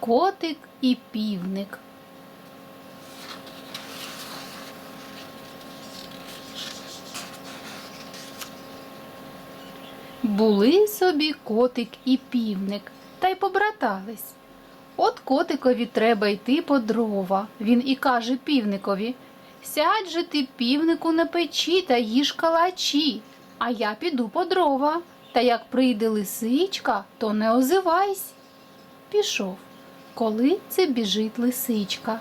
Котик і півник. Були собі котик і півник, та й побратались. От котикові треба йти по дрова. Він і каже півникові Сядь же ти, півнику, на печі та їж калачі, а я піду по дрова. Та як прийде лисичка, то не озивайсь. Пішов. Коли це біжить лисичка.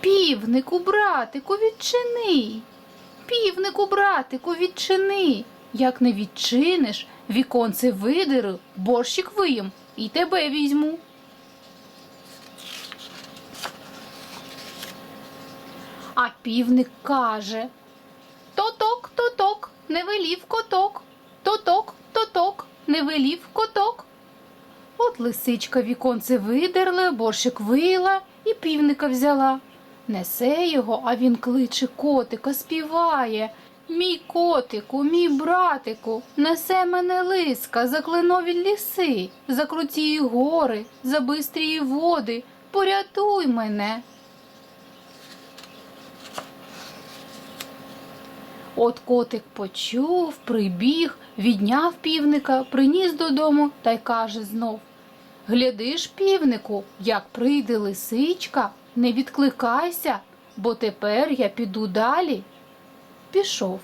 Півнику, братику, відчини. Півнику, братику, відчини. Як не відчиниш, віконце видеру, борщик виїм і тебе візьму. А півник каже Тоток, тоток, не велів коток, тоток, тоток, не велів коток. От лисичка віконце видерла, борщик вила і півника взяла. Несе його, а він кличе котика, співає. Мій котику, мій братику, несе мене лиска за кленові ліси, за крутії гори, за бистрії води. Порятуй мене. От котик почув, прибіг, відняв півника, приніс додому та й каже знов Гляди ж, півнику, як прийде лисичка, не відкликайся, бо тепер я піду далі. Пішов,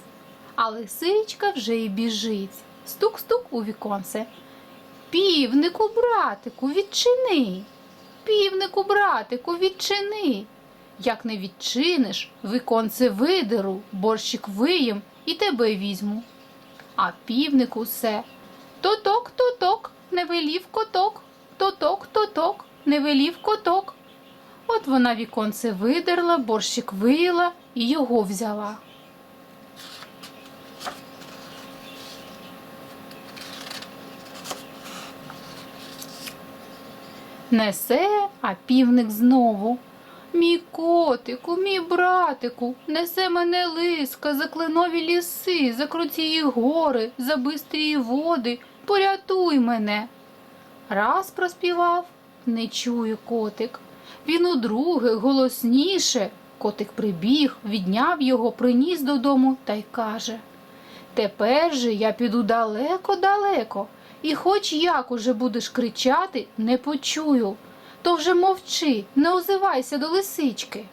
а лисичка вже й біжить. Стук-стук у віконце. Півнику, братику, відчини. Півнику, братику, відчини. Як не відчиниш, віконце видеру, борщик виїм і тебе візьму. А півник усе тоток, тоток, не велів коток, тоток, тоток, не велів коток. От вона віконце видерла, борщик виїла і його взяла. Несе, а півник знову. Мій котику, мій братику, несе мене лиска за кленові ліси, за крутії гори, за бистрії води, порятуй мене. Раз проспівав, не чує котик. Він удруге, голосніше. Котик прибіг, відняв його, приніс додому та й каже Тепер же я піду далеко-далеко, і хоч як уже будеш кричати, не почую. То вже мовчи, не озивайся до лисички.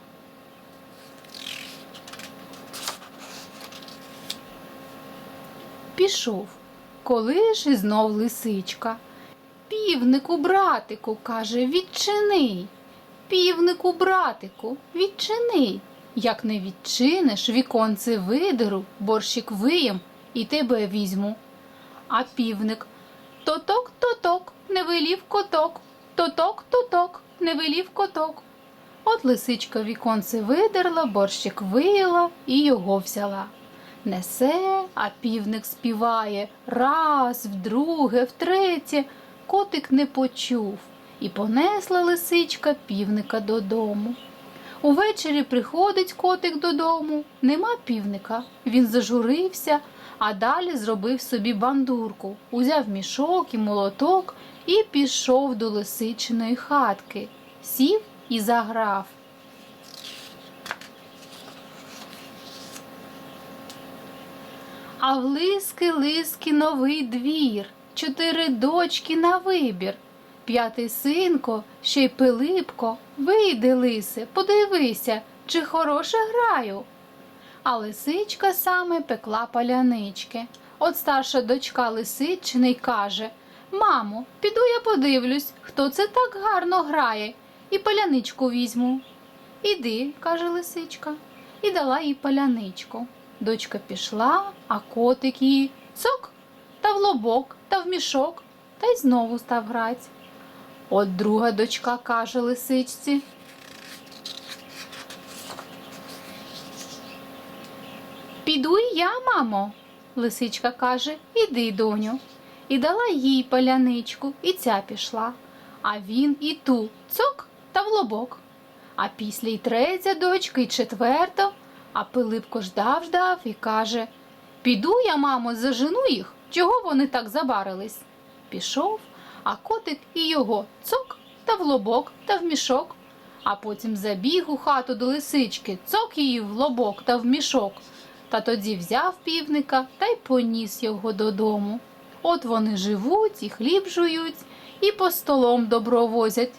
Пішов. Коли ж і знов лисичка. Півнику, братику, каже, відчини. Півнику, братику, відчини. Як не відчиниш, віконце видеру, борщик виєм і тебе візьму. А півник тоток, тоток, не велів коток, тоток, тоток, не велів коток. От лисичка віконце видерла, борщик вияла і його взяла. Несе, а півник співає раз, вдруге, втретє. Котик не почув, і понесла лисичка півника додому. Увечері приходить котик додому, нема півника. Він зажурився, а далі зробив собі бандурку, узяв мішок і молоток і пішов до лисичиної хатки, сів і заграв. А в лиски лиски новий двір, чотири дочки на вибір. П'ятий синко, ще й Пилипко, вийди, лисе, подивися, чи хороше граю. А лисичка саме пекла палянички. От старша дочка лисичини й каже Мамо, піду я подивлюсь, хто це так гарно грає, і паляничку візьму. Іди, каже лисичка, і дала їй паляничку. Дочка пішла, а котик її цок та в лобок, та в мішок, та й знову став грать. От друга дочка каже лисичці. Піду і я, мамо. Лисичка каже, іди, доню. І дала їй паляничку, і ця пішла. А він і ту цок та в лобок. А після й третя дочка, і четверта. А Пилипко ждав, ждав і каже Піду я, мамо, зажену їх. Чого вони так забарились? Пішов, а котик і його цок та в лобок та в мішок. А потім забіг у хату до лисички, цок її в лобок та в мішок. Та тоді взяв півника та й поніс його додому. От вони живуть і хліб жують, і по столом добро возять.